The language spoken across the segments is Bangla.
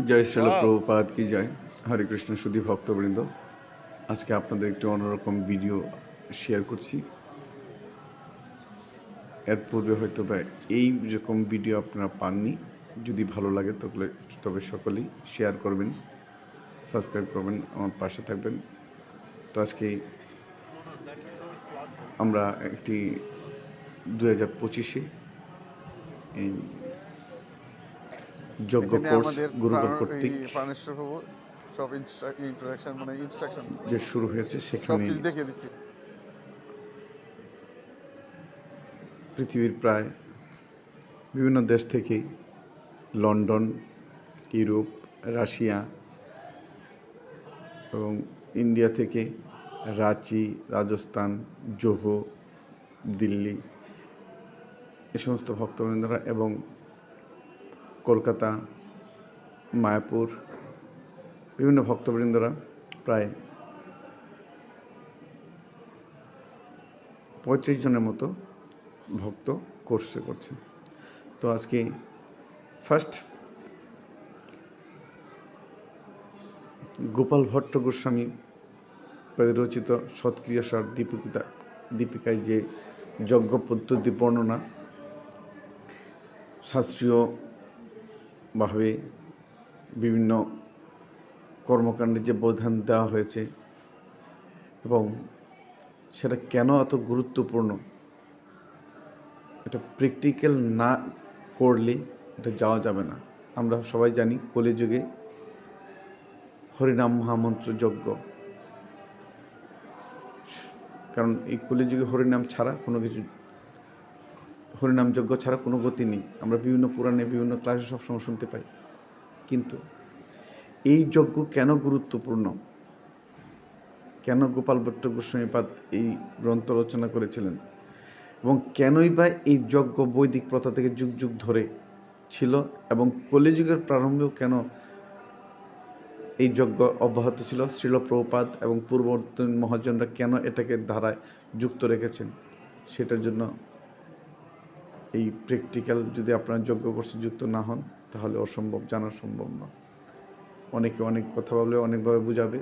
জয় শ্রীল প্রভুপাদ কি জয়। হরে কৃষ্ণ সুধী ভক্তবৃন্দ। আজকে আপনাদের একটি অন্যরকম ভিডিও শেয়ার করছি। এর পূর্বে হয়তো বা এই রকম ভিডিও আপনারা পাননি। যদি ভালো লাগে তাহলে তবে সকলেই শেয়ার করবেন সাবস্ক্রাইব করবেন আমার পাশে থাকবেন। তো আজকে আমরা একটি দু হাজার পঁচিশে এই যোগ্য কোর্স গুরুকুল কর্তৃক সব ইন্ট্রাকশন মানে ইনস্ট্রাকশন যে শুরু হয়েছে সেখানে দেখিয়ে দিচ্ছি। পৃথিবীর প্রায় বিভিন্ন দেশ থেকে লন্ডন ইউরোপ রাশিয়া এবং ইন্ডিয়া থেকে রাঁচি রাজস্থান জোহো দিল্লি এ সমস্ত ভক্তবৃন্দরা এবং কলকাতা, মায়াপুর, বিভিন্ন ভক্তবৃন্দরা প্রায় পঁয়ত্রিশ জনের মতো ভক্ত কোর্সে করছেন। তো আজকে ফার্স্ট গোপাল ভট্ট গোস্বামী রচিত সৎক্রিয়াসার দীপিকা, দীপিকায় যে যজ্ঞ পদ্ধতি বর্ণনা শাস্ত্রীয়ভাবে বিভিন্ন কর্মকাণ্ডে যে বোধান দেওয়া হয়েছে এবং সেটা কেন এত গুরুত্বপূর্ণ, এটা প্র্যাকটিক্যাল না করলে এটা যাওয়া যাবে না। আমরা সবাই জানি কলিযুগে হরিনাম মহামন্ত্র যজ্ঞ। কারণ এই কলিযুগে হরিনাম ছাড়া কোনো কিছু হরিনাম যজ্ঞ ছাড়া কোনো গতি নেই। আমরা বিভিন্ন পুরাণে বিভিন্ন ক্লাসে সবসময় শুনতে পাই। কিন্তু এই যজ্ঞ কেন গুরুত্বপূর্ণ? কেন গোপাল ভট্ট গোস্বামীপাদ এই গ্রন্থ রচনা করেছিলেন? এবং কেনই বা এই যজ্ঞ বৈদিক প্রথা থেকে যুগ যুগ ধরে ছিল? এবং কলিযুগের প্রারম্ভেও কেন এই যজ্ঞ অব্যাহত ছিল? শ্রীল প্রভুপাদ এবং পূর্ববর্তী মহাজনরা কেন এটাকে ধারায় যুক্ত রেখেছেন? সেটার জন্য এই প্র্যাকটিক্যাল যদি আপনারা যোগ্য কোর্সে যুক্ত না হন, তাহলে অসম্ভব, জানা সম্ভব না। অনেকে অনেক কথা বলবে, অনেকভাবে বুঝাবে,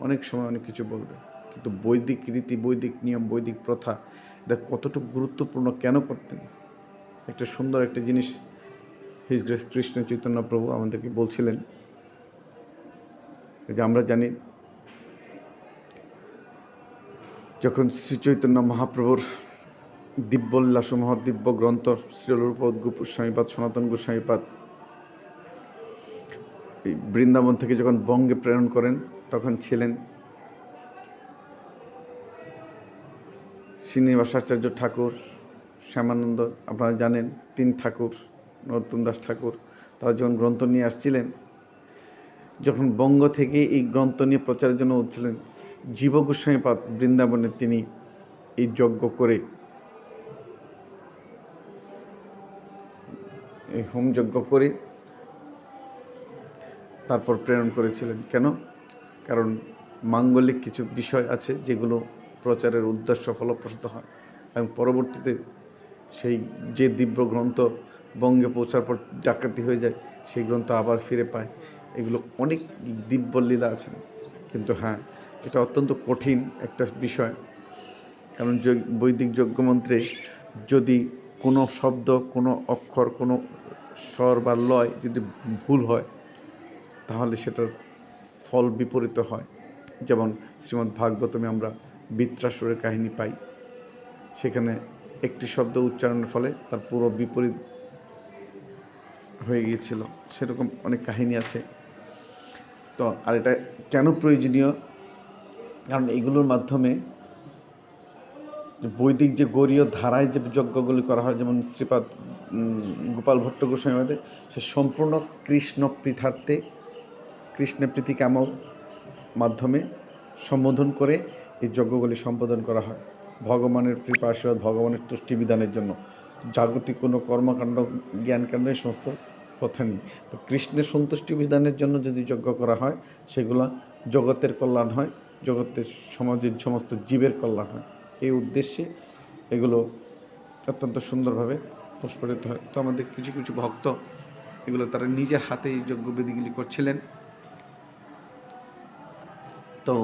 অনেক সময় অনেক কিছু বলবে। কিন্তু বৈদিক রীতি, বৈদিক নিয়ম, বৈদিক প্রথা, এটা কতটুকু গুরুত্বপূর্ণ, কেন করতেন? একটা সুন্দর একটা জিনিস হিজ গ্রেস কৃষ্ণ চৈতন্য প্রভু আমাদেরকে বলছিলেন। যে আমরা জানি, যখন শ্রী চৈতন্য মহাপ্রভুর দিব্যোল্লাসমূহ দিব্য গ্রন্থ শ্রীরূপ গোস্বামীপাদ, সনাতন গোস্বামীপাদ। এই বৃন্দাবন থেকে যখন বঙ্গে প্রেরণ করেন, তখন ছিলেন শ্রীনিবাসাচার্য ঠাকুর, শ্যামানন্দ, আপনারা জানেন, তিন ঠাকুর নরোত্তম দাস ঠাকুর, তারা যখন গ্রন্থ নিয়ে আসছিলেন, যখন বঙ্গ থেকে এই গ্রন্থ নিয়ে প্রচারের জন্য উঠছিলেন, জীব গোস্বামীপাদ বৃন্দাবনে তিনি এই যজ্ঞ করে এই হোমযজ্ঞ করে। তারপর প্রেরণ করেছিলেন। কেন? কারণ মাঙ্গলিক কিছু বিষয় আছে যেগুলো প্রচারের উদ্দেশ্য ফলপ্রসূত হয়। এবং পরবর্তীতে সেই যে দিব্য গ্রন্থ বঙ্গে পৌঁছার পর ডাকাতি হয়ে যায়, সেই গ্রন্থ আবার ফিরে পায়। এগুলো অনেক দিব্য লীলা আছে। কিন্তু হ্যাঁ এটা অত্যন্ত কঠিন একটা বিষয়। কারণ বৈদিক যজ্ঞমন্ত্রে যদি কোনো শব্দ, কোনো অক্ষর, কোনো স্বর বা লয় যদি ভুল হয়, তাহলে সেটার ফল বিপরীত হয়। যেমন শ্রীমদ্ ভাগবতমে আমরা বৃত্রাসুরের কাহিনী পাই। সেখানে একটি শব্দ উচ্চারণের ফলে তার পুরো বিপরীত হয়ে গিয়েছিল। সেরকম অনেক কাহিনী আছে। তো আর এটা কেন প্রয়োজনীয়? কারণ এগুলোর মাধ্যমে বৈদিক যে গৌরীয় ধারায় যে যজ্ঞগুলি করা হয়, যেমন শ্রীপাদ গোপাল ভট্ট গোস্বামীদের সে সম্পূর্ণ কৃষ্ণ পৃথার্থে কৃষ্ণের প্রীতি কামক মাধ্যমে সম্বোধন করে এই যজ্ঞগুলি সম্পাদন করা হয়। ভগবানের কৃপা, আশীর্বাদ, ভগবানের তুষ্টি বিধানের জন্য। জাগতিক কোনো কর্মকাণ্ড জ্ঞানকাণ্ড এই সমস্ত কথা নেই। তো কৃষ্ণের সন্তুষ্টি বিধানের জন্য যদি যজ্ঞ করা হয়, সেগুলো জগতের কল্যাণ হয়, জগতের সমাজের সমস্ত জীবের কল্যাণ হয়। এই উদ্দেশ্যে এগুলো অত্যন্ত সুন্দরভাবে প্রস্ফুটিত হয়। তো আমাদের কিছু কিছু ভক্ত এগুলো তারা নিজের হাতে এই যজ্ঞবেদীগুলি করছিলেন। তো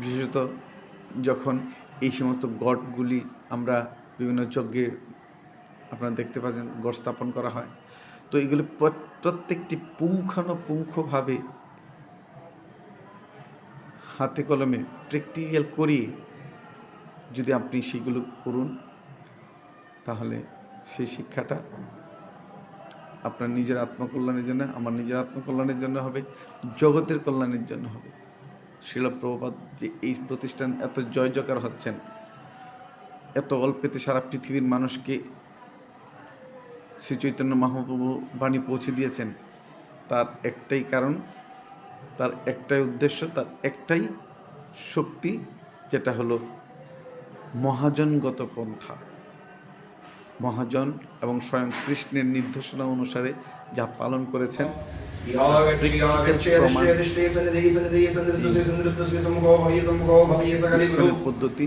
বিশেষত যখন এই সমস্ত গডগুলি আমরা বিভিন্ন যজ্ঞে আপনারা দেখতে পাচ্ছেন গড় স্থাপন করা হয়, তো এগুলি প্রত্যেকটি পুঙ্খানুপুঙ্খভাবে হাতে কলমে প্র্যাকটিক্যাল করিয়ে যদি আপনি সেগুলো করুন, তাহলে সেই শিক্ষাটা আপনার নিজের আত্মকল্যাণের জন্য, আমার নিজের আত্মকল্যাণের জন্য হবে, জগতের কল্যাণের জন্য হবে। শিলপ্রপাত যে এই প্রতিষ্ঠান এত জয় জয়কার হচ্ছেন, এত অল্পেতে সারা পৃথিবীর মানুষকে শ্রী চৈতন্য মহাপ্রভু বাণী পৌঁছে দিয়েছেন, তার একটাই কারণ, তার একটাই উদ্দেশ্য, তার একটাই শক্তি, যেটা হলো মহাজনগত পন্থা। মহাজন এবং স্বয়ং কৃষ্ণের নির্দেশনা অনুসারে যা পালন করেছেন পদ্ধতি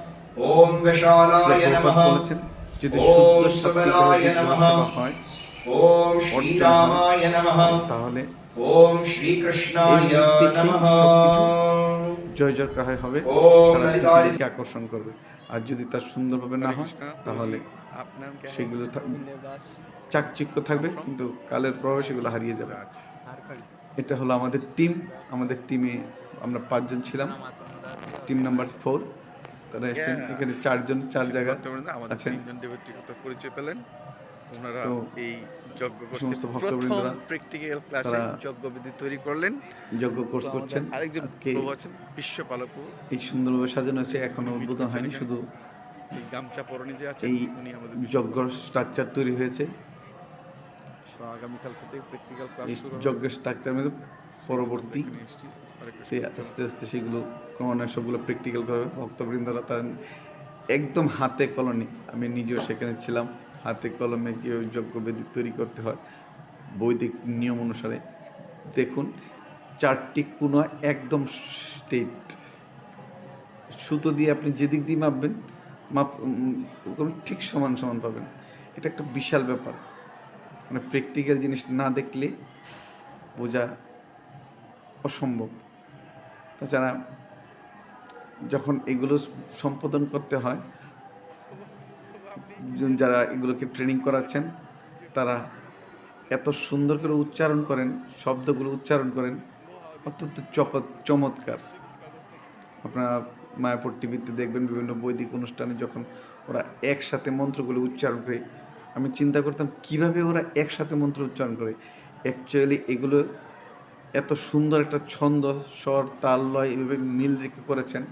ওম বিশালায় নমঃ বলেছেন যদি ওম শুদ্ধ সবলায় সত্যিকারের হয় ওম শ্রীরামায় নমঃ তাহলে ওম দিক থেকেই নমঃ জয় হবে। সারা ললিতায় পৃথিবীকে আকর্ষণ করবে? আর যদি তার সুন্দরভাবে না হয় তাহলে সেগুলো চাকচিক্য থাকবে কিন্তু কালের প্রভাবে সেগুলো হারিয়ে যাবে। আর এটা হলো আমাদের টিম আমাদের টিমে আমরা পাঁচজন ছিলাম। টিম নাম্বার ফোর তারা এসেছেন। এখানে চারজন চার জায়গা আমাদের। তিনজন ব্যক্তিগত পরিচয় পেলেন। ওনারা এই যজ্ঞ সমস্ত প্রথম ভক্তবৃন্দরা প্র্যাকটিক্যাল ক্লাসে তারা যজ্ঞবিধি তৈরি করলেন। যজ্ঞ কোর্স করছেন। আরেকজন প্রভু আছেন বিশ্বপালক। এই সুন্দরভাবে সাজানো হয়েছে। এখনও উদ্বোধন হয়নি শুধু এই গামছা পরনে যে আছে এই উনি আমাদের যজ্ঞ স্ট্রাকচার তৈরি হয়েছে। আগামীকাল থেকে প্র্যাকটিক্যাল ক্লাস শুরু হবে। যজ্ঞের স্ট্রাকচার মধ্যে পরবর্তী আস্তে আস্তে সেগুলো ক্রমান্বয়ে সবগুলো প্র্যাকটিক্যাল করবে ভক্তবৃন্দরা তার একদম হাতে কলমে, আমি নিজেও সেখানে ছিলাম, হাতে কলমে কীভাবে যজ্ঞবেদী তৈরি করতে হয়, বৈদিক নিয়ম অনুসারে। দেখুন, চারটি কোনো একদম স্টেট সুতো দিয়ে আপনি যেদিক দিয়ে মাপবেন, মাপ ঠিক সমান সমান পাবেন। এটা একটা বিশাল ব্যাপার। মানে প্র্যাকটিক্যাল জিনিস না দেখলে বোঝা অসম্ভব। তাছাড়া যখন এগুলো সম্পাদন করতে হয় যারা এগুলোকে ট্রেনিং করাচ্ছেন, তারা এত সুন্দর করে উচ্চারণ করেন, শব্দগুলো উচ্চারণ করেন, অত্যন্ত চপ- চমৎকার। আপনারা মায়াপুর টিভিতে দেখবেন বিভিন্ন বৈদিক অনুষ্ঠানে যখন ওরা একসাথে মন্ত্রগুলো উচ্চারণ করে, আমি চিন্তা করতাম কীভাবে ওরা একসাথে মন্ত্র উচ্চারণ করে। অ্যাকচুয়ালি এগুলো এত সুন্দর একটা ছন্দ, স্বর, তাল, লয় এভাবে মিল রেখে করেছেন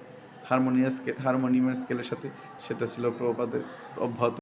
হারমোনিয়াস হারমোনিয়ামের স্কেলের সাথে। সেটা ছিল প্রপাদের অব্যাহত